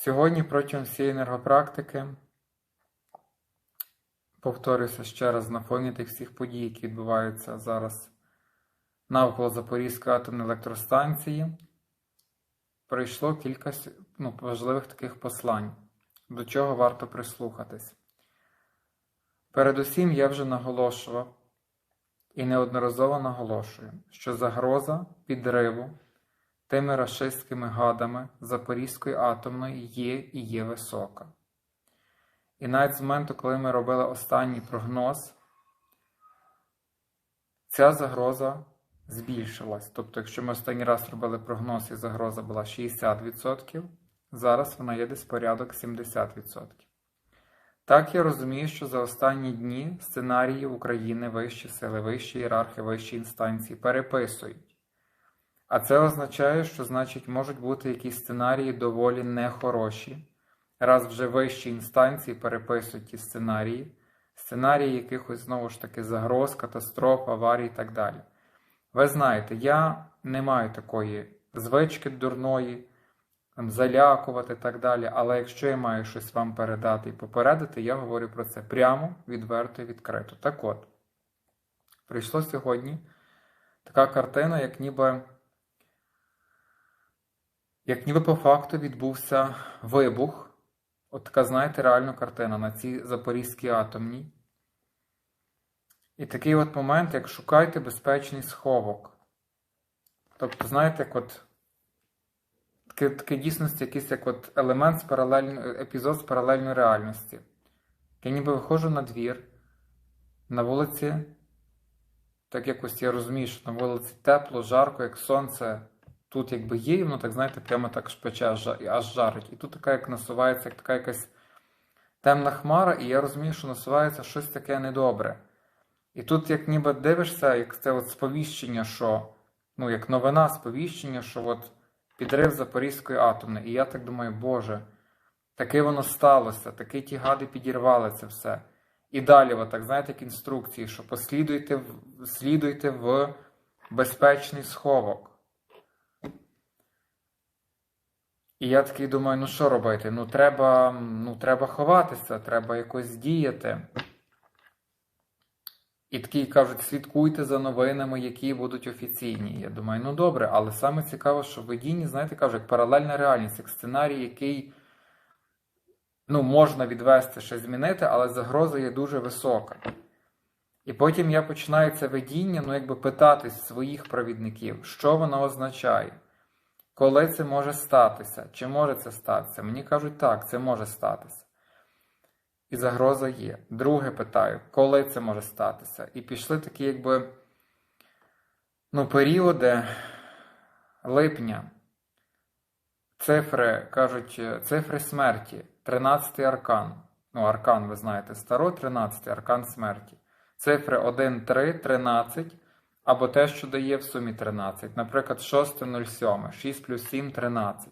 Сьогодні протягом всієї енергопрактики, повторюся ще раз, на фоні тих всіх подій, які відбуваються зараз навколо Запорізької атомної електростанції, прийшло кілька ну, важливих таких послань, до чого варто прислухатись. Передусім, я вже наголошував і неодноразово наголошую, що загроза підриву тими рашистськими гадами Запорізької атомної є і є висока. І навіть з моменту, коли ми робили останній прогноз, ця загроза збільшилась. Тобто, якщо ми останній раз робили прогноз і загроза була 60%, зараз вона є десь порядок 70%. Так я розумію, що за останні дні сценарії України вищі сили, вищі ієрархи, вищі інстанції переписують. А це означає, що, значить, можуть бути якісь сценарії доволі нехороші, раз вже вищі інстанції переписують ті сценарії, сценарії якихось знову ж таки загроз, катастроф, аварій і так далі. Ви знаєте, я не маю такої звички дурної, залякувати і так далі, але якщо я маю щось вам передати і попередити, я говорю про це прямо, відверто і відкрито. Так от, прийшло сьогодні така картина, як ніби. Як ніби по факту відбувся вибух, от така, знаєте, реальна картина на цій Запорізькій атомній. І такий от момент, як шукайте безпечний сховок. Тобто, знаєте, як от таке, таке дійсності якийсь як от елемент з паралельної, епізод з паралельної реальності. Я ніби виходжу на двір, на вулиці, так якось я розумію, що на вулиці тепло, жарко, як сонце тут якби є, і воно так, знаєте, прямо так шпече, аж жарить. І тут така як насувається, як така якась темна хмара, і я розумію, що насувається щось таке недобре. І тут, як ніби дивишся, як це от сповіщення, що, ну, як новина сповіщення, що от підрив Запорізької атомної. І я так думаю, Боже, таке воно сталося, таке ті гади підірвали це все. І далі, отак, знаєте, як інструкції, що послідуйте слідуйте в безпечний сховок. І я такий думаю, ну що робити? Ну треба ну, треба ховатися, треба якось діяти. І такі кажуть, слідкуйте за новинами, які будуть офіційні. Я думаю, ну добре, але саме цікаво, що в видінні, знаєте, кажуть, як паралельна реальність, як сценарій, який ну, можна відвести, ще змінити, але загроза є дуже висока. І потім я починаю це видіння, ну, якби питатись своїх провідників, що воно означає. Коли це може статися? Чи може це статися? Мені кажуть, так, це може статися. І загроза є. Друге питаю, коли це може статися? І пішли такі, якби, ну, періоди липня. Цифри, кажуть, цифри смерті. 13 аркан. Ну, аркан, ви знаєте, старо 13 аркан смерті. Цифри 1, 3, 13 або те, що дає в сумі 13. Наприклад, 6.07, 6 плюс 7 13.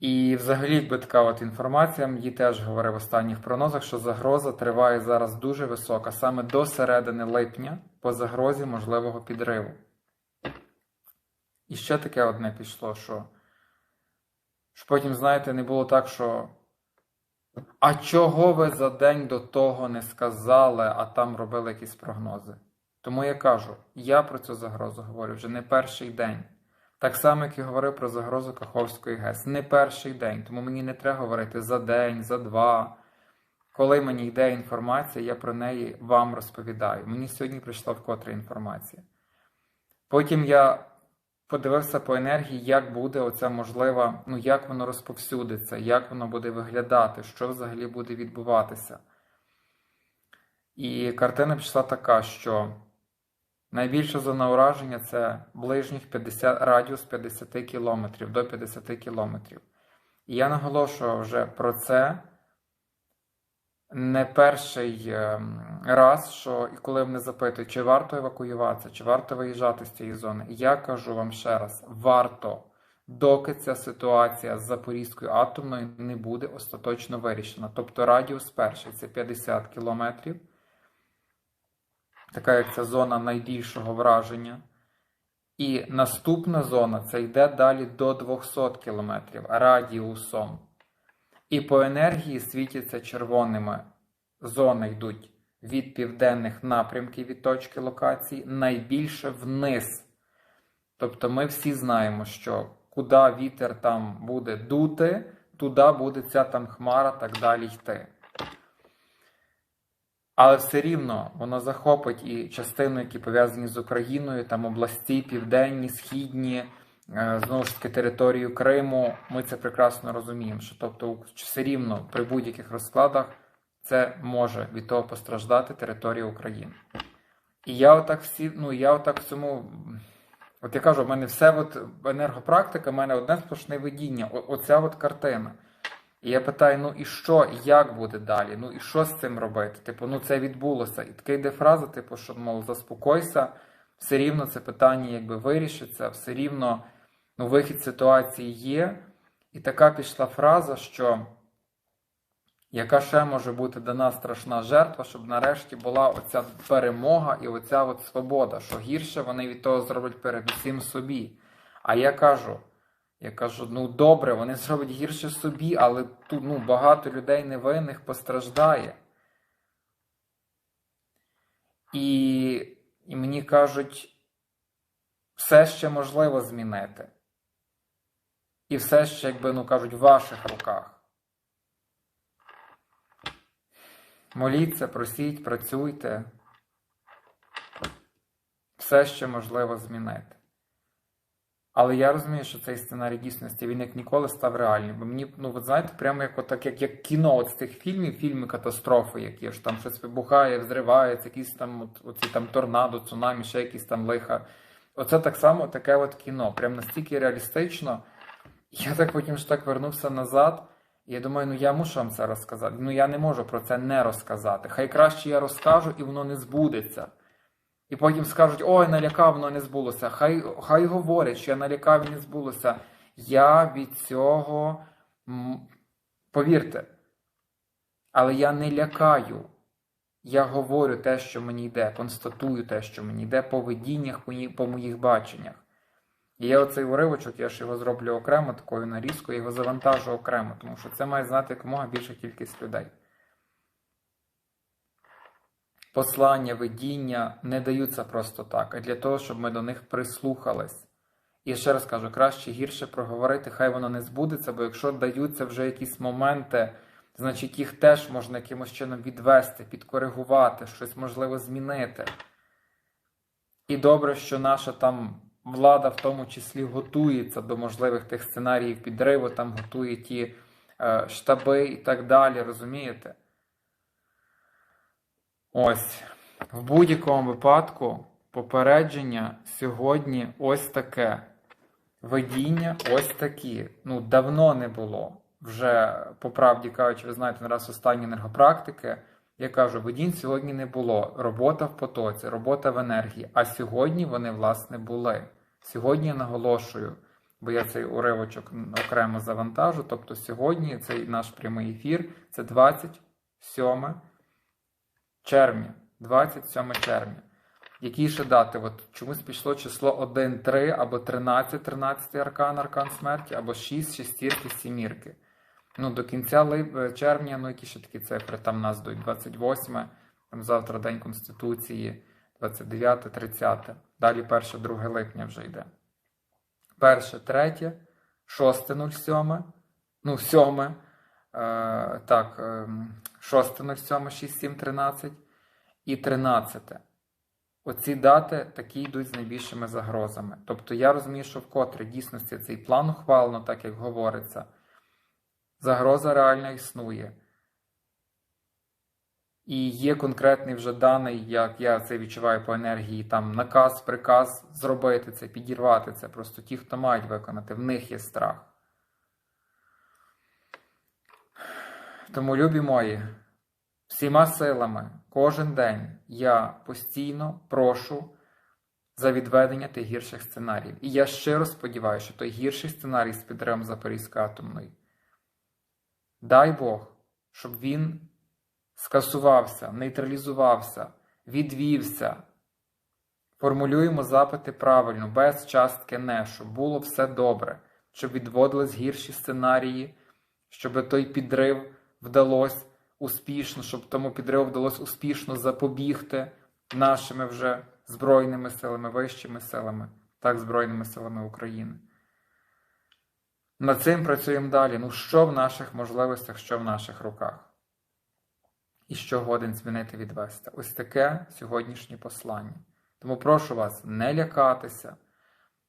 І взагалі, якби така от інформація, її теж говорив в останніх прогнозах, що загроза триває зараз дуже висока, саме до середини липня по загрозі можливого підриву. І ще таке одне пішло, що, що потім, знаєте, не було так, що а чого ви за день до того не сказали, а там робили якісь прогнози? Тому я кажу, я про цю загрозу говорю вже не перший день. Так само, як і говорив про загрозу Каховської ГЕС. Не перший день. Тому мені не треба говорити за день, за два. Коли мені йде інформація, я про неї вам розповідаю. Мені сьогодні прийшла вкотре інформація. Потім я подивився по енергії, як буде оця можлива, ну як воно розповсюдиться, як воно буде виглядати, що взагалі буде відбуватися. І картина пішла така, що найбільша зона ураження це ближніх 50, радіус 50 кілометрів до 50 кілометрів. І я наголошував вже про це не перший ем, раз, що і коли мене запитують, чи варто евакуюватися, чи варто виїжджати з цієї зони, я кажу вам ще раз: варто, доки ця ситуація з Запорізькою атомною не буде остаточно вирішена. Тобто радіус перший це 50 кілометрів, така як ця зона найбільшого враження. І наступна зона це йде далі до 200 км радіусом. І по енергії світяться червоними. Зони йдуть від південних напрямків від точки локації найбільше вниз. Тобто ми всі знаємо, що куди вітер там буде дути, туди буде ця там хмара так далі йти. Але все рівно воно захопить і частину, які пов'язані з Україною, там області, південні, східні, знову ж таки територію Криму. Ми це прекрасно розуміємо. Що тобто, все рівно при будь-яких розкладах це може від того постраждати територія України. І я отак всі, ну я отак в цьому. От я кажу, в мене все от енергопрактика, в мене одне сплошне видіння. Оця от картина. І я питаю: ну і що, як буде далі? Ну і що з цим робити? Типу, ну це відбулося. І така йде фраза, типу, що мов, заспокойся, все рівно це питання якби вирішиться, все рівно ну, вихід ситуації є. І така пішла фраза, що яка ще може бути дана страшна жертва, щоб нарешті була оця перемога і оця от свобода, що гірше вони від того зроблять передусім собі. А я кажу. Я кажу, ну добре, вони зроблять гірше собі, але тут ну, багато людей невинних постраждає. І, і мені кажуть, все ще можливо змінити. І все ще, якби ну кажуть, в ваших руках. Моліться, просіть, працюйте. Все ще можливо змінити. Але я розумію, що цей сценарій дійсності він як ніколи став реальним. Бо мені, ну ви знаєте, прямо як отак, як, як кіно от з тих фільмів, фільми катастрофи, які ж там щось вибухає, взривається, якісь там от, оці там торнадо, цунамі, ще якісь там лиха. Оце так само таке от кіно. Прям настільки реалістично. Я так потім ж так вернувся назад. І я думаю, ну я мушу вам це розказати. Ну я не можу про це не розказати. Хай краще я розкажу, і воно не збудеться. І потім скажуть, ой, налякав, воно не збулося. Хай хай говорять, що я налякав і не збулося. Я від цього, повірте, але я не лякаю. Я говорю те, що мені йде, констатую те, що мені йде, по видіннях, по моїх баченнях. І я оцей уривочок, я ж його зроблю окремо, такою нарізкою, його завантажу окремо, тому що це має знати якомога більша кількість людей послання, видіння не даються просто так, а для того, щоб ми до них прислухались. І ще раз кажу, краще гірше проговорити, хай воно не збудеться, бо якщо даються вже якісь моменти, значить їх теж можна якимось чином відвести, підкоригувати, щось можливо змінити. І добре, що наша там влада в тому числі готується до можливих тих сценаріїв підриву, там готує ті е, штаби і так далі, розумієте? Ось, в будь-якому випадку попередження сьогодні ось таке. Видіння ось такі. Ну, давно не було. Вже, по правді кажучи, ви знаєте, раз останні енергопрактики. Я кажу, видінь сьогодні не було. Робота в потоці, робота в енергії. А сьогодні вони, власне, були. Сьогодні я наголошую, бо я цей уривочок окремо завантажу. Тобто, сьогодні цей наш прямий ефір це 27 червня, 27 червня. Які ще дати? От Чомусь пішло число 1, 3 або 13, 13 аркан, аркан смерті, або 6, шестірки, сімірки. Ну, До кінця е, червня, ну які ще такі цифри там нас дають 28, там завтра День Конституції, 29, 30. Далі 1, 2 липня вже йде. 1, 3, 6, 07, ну, 7. Е, так, е, 6.07, 6, 7, 13 і 13. Оці дати такі йдуть з найбільшими загрозами. Тобто я розумію, що вкотре дійсності цей план ухвалено, так як говориться, загроза реально існує. І є конкретний вже даний, як я це відчуваю по енергії, там наказ, приказ зробити це, підірвати це. Просто ті, хто мають виконати, в них є страх. Тому, любі мої, всіма силами, кожен день я постійно прошу за відведення тих гірших сценаріїв. І я щиро сподіваюся, що той гірший сценарій з підривом Запорізької атомної. Дай Бог, щоб він скасувався, нейтралізувався, відвівся Формулюємо запити правильно, без частки не, щоб було все добре, щоб відводились гірші сценарії, щоб той підрив вдалося успішно, щоб тому підриву вдалося успішно запобігти нашими вже Збройними силами, вищими силами, так Збройними силами України. Над цим працюємо далі. Ну, що в наших можливостях, що в наших руках? І що годен змінити відвести? Ось таке сьогоднішнє послання. Тому прошу вас не лякатися,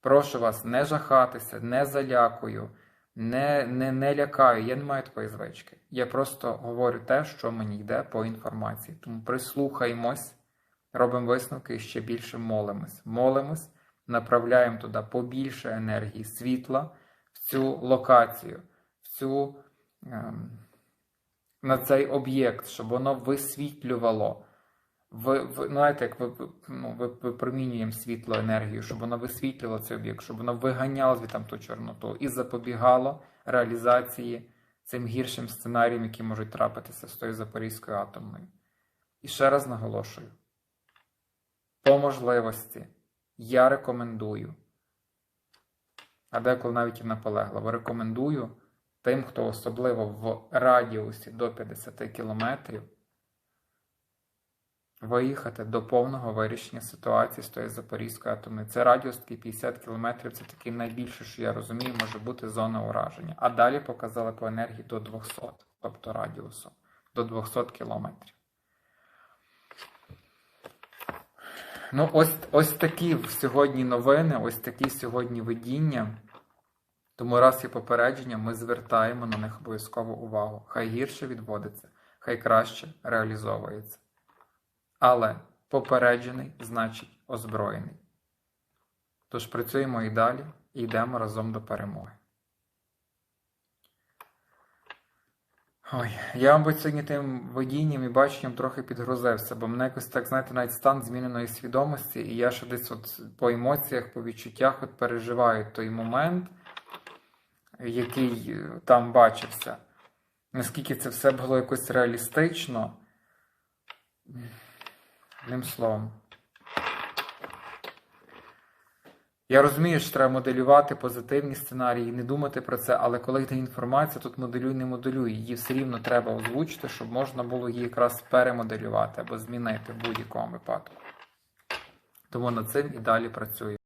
прошу вас не жахатися, не залякую, не, не, не лякаю. Я не маю такої звички. Я просто говорю те, що мені йде по інформації. Тому прислухаємось, робимо висновки і ще більше молимось. Молимось, направляємо туди побільше енергії світла в цю локацію, в цю, ем, на цей об'єкт, щоб воно висвітлювало. Ви, ви знаєте, як ви- ну, ви, випромінюємо світло енергію, щоб воно висвітлювало цей об'єкт, щоб воно виганяло звідти ту чорноту і запобігало реалізації цим гіршим сценаріям, які можуть трапитися з тою Запорізькою атомною. І ще раз наголошую: по можливості я рекомендую, а деколи навіть і наполегливо, рекомендую тим, хто особливо в радіусі до 50 кілометрів виїхати до повного вирішення ситуації з тої Запорізької атомної. Це радіус такий 50 кілометрів, це такий найбільше, що я розумію, може бути зона ураження. А далі показали по енергії до 200, тобто радіусу до 200 кілометрів. Ну, ось, ось такі сьогодні новини, ось такі сьогодні видіння. Тому раз є попередження, ми звертаємо на них обов'язково увагу. Хай гірше відводиться, хай краще реалізовується. Але попереджений значить озброєний. Тож працюємо і далі і йдемо разом до перемоги. Ой, я, мабуть, сьогодні тим водінням і баченням трохи підгрузився, бо мене якось так, знаєте, навіть стан зміненої свідомості, і я ще десь от по емоціях, по відчуттях от переживаю той момент, який е, там бачився. Наскільки це все було якось реалістично. Одним словом. Я розумію, що треба моделювати позитивні сценарії, не думати про це, але коли йде інформація, тут моделюй, не моделюй. Її все рівно треба озвучити, щоб можна було її якраз перемоделювати або змінити в будь-якому випадку. Тому над цим і далі працюю.